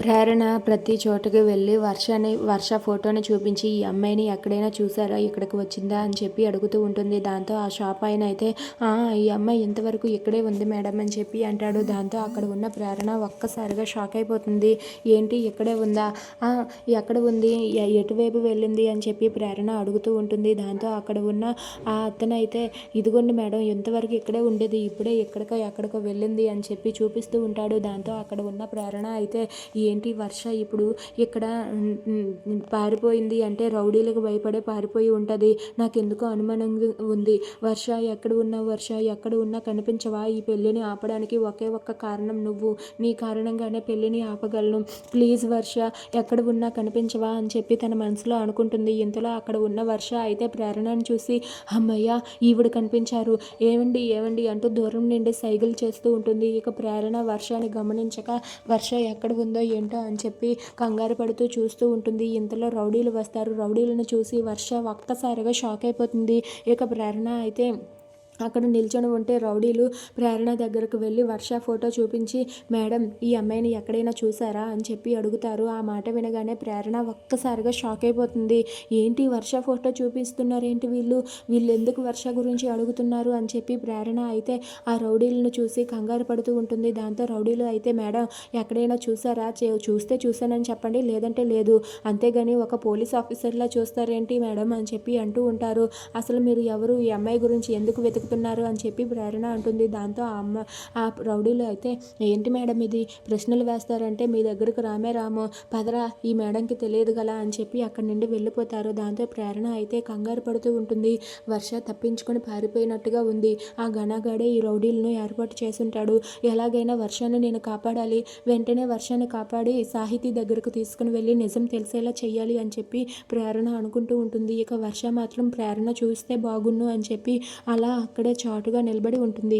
ప్రేరణ ప్రతి చోటుకి వెళ్ళి వర్షాన్ని వర్ష ఫోటోని చూపించి ఈ అమ్మాయిని ఎక్కడైనా చూసారా ఇక్కడికి వచ్చిందా? అని చెప్పి అడుగుతూ ఉంటుంది. దాంతో ఆ షాప్ ఆయన అయితే ఈ అమ్మాయి ఇంతవరకు ఇక్కడే ఉంది మేడం అని చెప్పి అంటాడు. దాంతో అక్కడ ఉన్న ప్రేరణ ఒక్కసారిగా షాక్ అయిపోతుంది. ఏంటి? ఇక్కడే ఉందా? ఎక్కడ ఉంది? ఎటువైపు వెళ్ళింది? అని చెప్పి ప్రేరణ అడుగుతూ ఉంటుంది. దాంతో అక్కడ ఉన్న ఆ అతనైతే ఇదిగోండి మేడం ఇంతవరకు ఇక్కడే ఉండేది. ఇప్పుడే ఎక్కడికో ఎక్కడికో వెళ్ళింది అని చెప్పి చూపిస్తూ ఉంటాడు. దాంతో అక్కడ ఉన్న ప్రేరణ అయితే ఏంటి వర్ష? ఇప్పుడు ఇక్కడ పారిపోయింది అంటే రౌడీలకు భయపడే పారిపోయి ఉంటుంది. నాకెందుకో అనుమానంగా ఉంది. వర్ష ఎక్కడ ఉన్నా వర్ష ఎక్కడ ఉన్నా కనిపించవా? ఈ పెళ్ళిని ఆపడానికి ఒకే ఒక్క కారణం నువ్వు. నీ కారణంగానే పెళ్ళిని ఆపగలను. ప్లీజ్ వర్ష ఎక్కడ ఉన్నా కనిపించవా అని చెప్పి తన మనసులో అనుకుంటుంది. ఇంతలో అక్కడ ఉన్న వర్ష అయితే ప్రేరణను చూసి అమ్మయ్య ఈవిడ కనిపించారు. ఏమండి ఏమండి అంటూ దూరం నుండి సైకిల్ చేస్తూ ఉంటుంది. ఇక ప్రేరణ వర్షాన్ని గమనించక వర్ష ఎక్కడ ఉందో ఏంటో అని చెప్పి కంగారు పడుతూ చూస్తూ ఉంటుంది. ఇంతలో రౌడీలు వస్తారు. రౌడీలను చూసి వర్ష ఒక్కసారిగా షాక్ అయిపోతుంది. ఇక ప్రేరణ అయితే అక్కడ నిల్చొని ఉంటే రౌడీలు ప్రేరణ దగ్గరకు వెళ్ళి వర్ష ఫోటో చూపించి మేడం ఈ అమ్మాయిని ఎక్కడైనా చూసారా? అని చెప్పి అడుగుతారు. ఆ మాట వినగానే ప్రేరణ ఒక్కసారిగా షాక్ అయిపోతుంది. ఏంటి వర్ష ఫోటో చూపిస్తున్నారు ఏంటి వీళ్ళు? వీళ్ళు ఎందుకు వర్ష గురించి అడుగుతున్నారు? అని చెప్పి ప్రేరణ అయితే ఆ రౌడీలను చూసి కంగారు పడుతూ ఉంటుంది. దాంతో రౌడీలు అయితే మేడం ఎక్కడైనా చూసారా? చూస్తే చూశానని చెప్పండి. లేదంటే లేదు. అంతేగాని ఒక పోలీస్ ఆఫీసర్లా చూస్తారేంటి మేడం? అని చెప్పి అంటూ ఉంటారు. అసలు మీరు ఎవరు? ఈ అమ్మాయి గురించి ఎందుకు వెతుకు వెతుకుతున్నారు అని చెప్పి ప్రేరణ అంటుంది. దాంతో ఆ అమ్మ ఆ రౌడీలు అయితే ఏంటి మేడం ఇది? ప్రశ్నలు వేస్తారంటే మీ దగ్గరకు రామే రాము. పదరా ఈ మేడంకి తెలియదు గల అని చెప్పి అక్కడి నుండి వెళ్ళిపోతారు. దాంతో ప్రేరణ అయితే కంగారు పడుతూ ఉంటుంది. వర్ష తప్పించుకొని పారిపోయినట్టుగా ఉంది. ఆ ఘనగాడే ఈ రౌడీలను ఏర్పాటు చేసుంటాడు ఎలాగైనా వర్షాన్ని నేను కాపాడాలి. వెంటనే వర్షాన్ని కాపాడి సాహితీ దగ్గరకు తీసుకుని వెళ్ళి నిజం తెలిసేలా చేయాలి అని చెప్పి ప్రేరణ అనుకుంటూ ఉంటుంది. ఇక వర్ష మాత్రం ప్రేరణ చూస్తే బాగున్ను అని చెప్పి అలా అక్కడే చాటుగా నిలబడి ఉంటుంది.